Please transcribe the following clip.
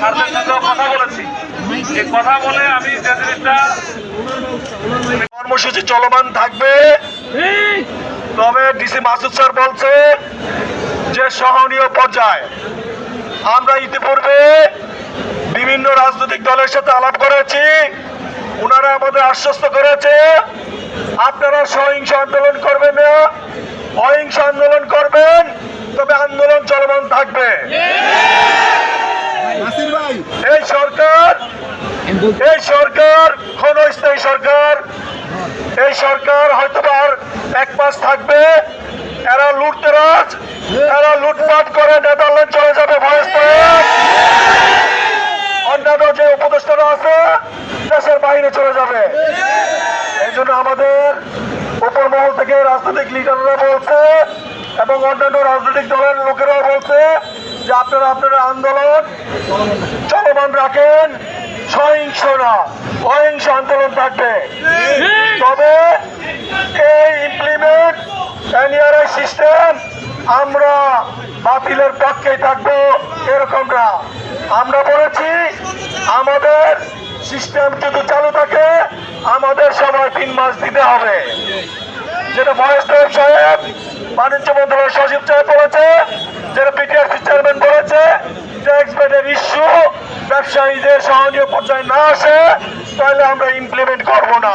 স্বার্থের জন্য কথা বলেছি। এই কথা বলে আমি যে জিনিসটা কর্মসূচি চলমান থাকবে, তবে ডিসি মাসুদ স্যার বলছে যে সহনীয় পর্যায়ে আমরা ইতিপূর্বে বিভিন্ন রাজনৈতিক দলের সাথে আলাপ করেছি ওনারা আমাদের আশ্বস্ত করেছে, আপনারা সহিংস আন্দোলন করবেন না, অহিংস আন্দোলন করবেন তবে আন্দোলন চলমান থাকবে এই সরকার এই সরকার, ক্ষণস্থায়ী সরকার, এই সরকার হয়তো আর এক মাস থাকবে। এরা লুটতেরাজ এরা লুটপাট করে নেদারল্যান্ড চলে যাবে অন্যান্য যে উপদেষ্টারা আছে, দেশের বাইরে চলে যাবে। এই জন্য আমাদের উপর মহল থেকে রাজনৈতিক লিডাররা বলছে এবং অন্যান্য রাজনৈতিক দলের লোকেরাও বলছে যে আপনারা আপনারা আন্দোলন চলমান রাখেন। সহিংস না, অহিংস আন্দোলন থাকবে। তবে এই ইমপ্লিমেন্ট এনআরআই সিস্টেম আমরা বাতিলের পক্ষেই থাকব এরকম না। আমরা বলেছি, আমাদের সিস্টেম যদি চালু থাকে, আমাদের সবাই তিন মাস দিতে হবে। যেটা ভয়েস সাহেব, বাণিজ্য মন্ত্রণালয়ের সচিব সাহেব ব্যবসায়ীদের সহনীয় পর্যায়ে না আসে তাহলে আমরা ইমপ্লিমেন্ট করব না।